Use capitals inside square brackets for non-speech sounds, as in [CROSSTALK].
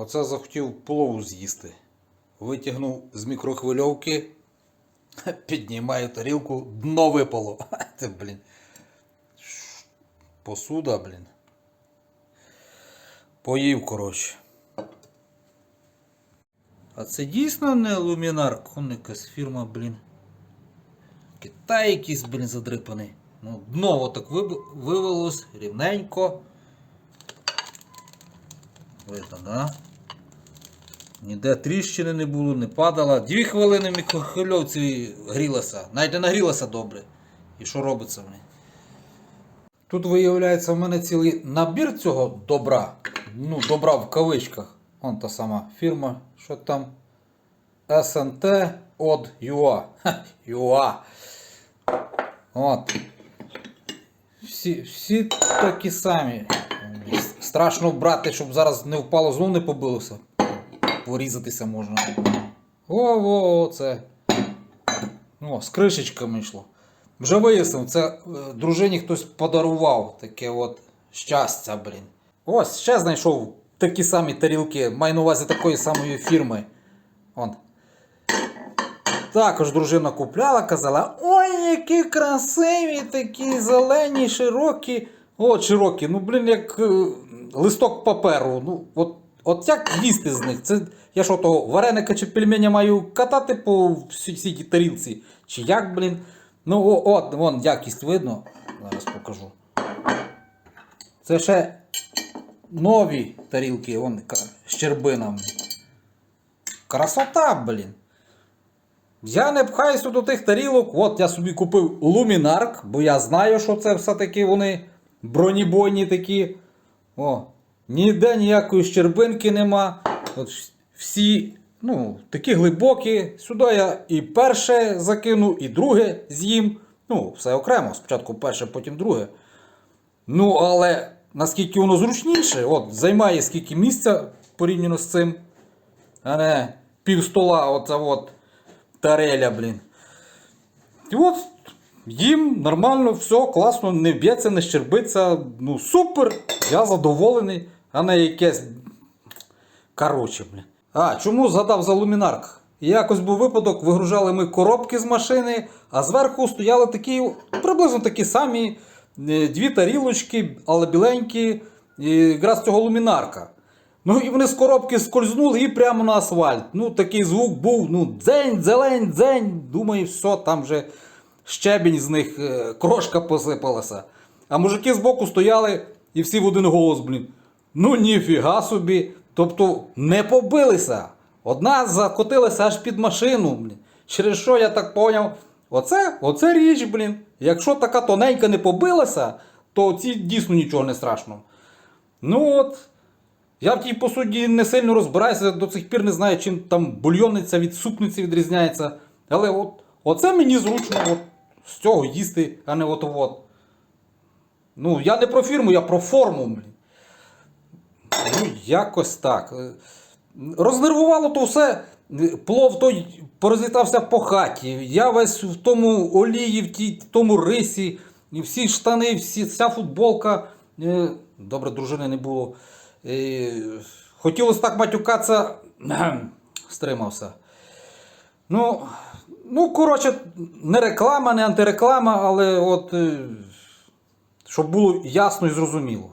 Оце захотів плову з'їсти. Витягнув з мікрохвильовки, [LAUGHS] піднімаю тарілку, дно випало. [LAUGHS] Це, блін. Посуда, блін. Поїв, коротше. А це дійсно не лумінар, он якась фірма, блін. Китай якийсь, блін, задрипаний. Ну, дно отак вивелось рівненько. Видно, да? Ніде тріщини не було, не падала. Дві хвилини в мікрохвильовці грілася. Навіть не нагрілася добре. І що робиться в неї? Тут виявляється в мене цілий набір цього добра. Ну, добра в кавичках. Вон та сама фірма, що там. СНТ от ЮА. ЮА. От. Всі, всі такі самі. Страшно брати, щоб зараз не впало, знов не побилося. Порізатися можна. О-о, це. О, з кришечками йшло. Вже вияснив, це е, дружині хтось подарував таке от щастя, блін. Ось, ще знайшов такі самі тарілки, маю на увазі такої самої фірми. Вон. Також дружина купляла, казала: ой, які красиві, такі зелені, широкі. О, широкі, ну блін, як е, листок паперу. Ну, от, от як їсти з них? Це я що того вареника чи пельменя маю катати по всій всій тарілці? Чи як, блін? Ну, о, от, вон, якість видно. Зараз покажу. Це ще нові тарілки, вон з чербинами. Красота, блін. Я не пхаюся до тих тарілок. От я собі купив лумінарк, бо я знаю, що це все-таки вони бронебойні такі. О, ніде ніякої щербинки нема. От всі, ну, такі глибокі. Сюди я і перше закину, і друге з'їм. Ну, все окремо. Спочатку перше, потім друге. Ну, але наскільки воно зручніше, от займає скільки місця порівняно з цим. А не пів стола, оце от тареля, блін. І от їм нормально, все, класно, не б'ється, не щербиться. Ну, супер, я задоволений, а не якесь. Короче, блін. А, чому згадав за лумінарк? Якось був випадок, вигружали ми коробки з машини, а зверху стояли такі, приблизно такі самі е, дві тарілочки, але біленькі, і якраз цього лумінарка. Ну і вони з коробки скользнули і прямо на асфальт. Ну такий звук був, ну дзень, зелень, дзень. Думаю, все, там вже щебінь з них, е, крошка посипалася. А мужики збоку стояли і всі в один голос, блін. Ну ніфіга собі. Тобто не побилися. Одна закотилася аж під машину, блін. Через що я так поняв? Оце, оце річ, блін. Якщо така тоненька не побилася, то ці дійсно нічого не страшно. Ну от. Я в тій посуді не сильно розбираюся, до цих пір не знаю, чим там бульйонниця від супниці відрізняється. Але от, оце мені зручно от, з цього їсти, а не от от. Ну, я не про фірму, я про форму. Блін. Якось так. Е, Рознервувало то все. Е, Плов той порозлітався по хаті. Я весь в тому олії, в тій, тому рисі, всі штани, всі, вся футболка. Е, Добре, дружини не було. Хотілося так матюкатися, стримався. Ну, ну, коротше, не реклама, не антиреклама, але от, щоб було ясно і зрозуміло.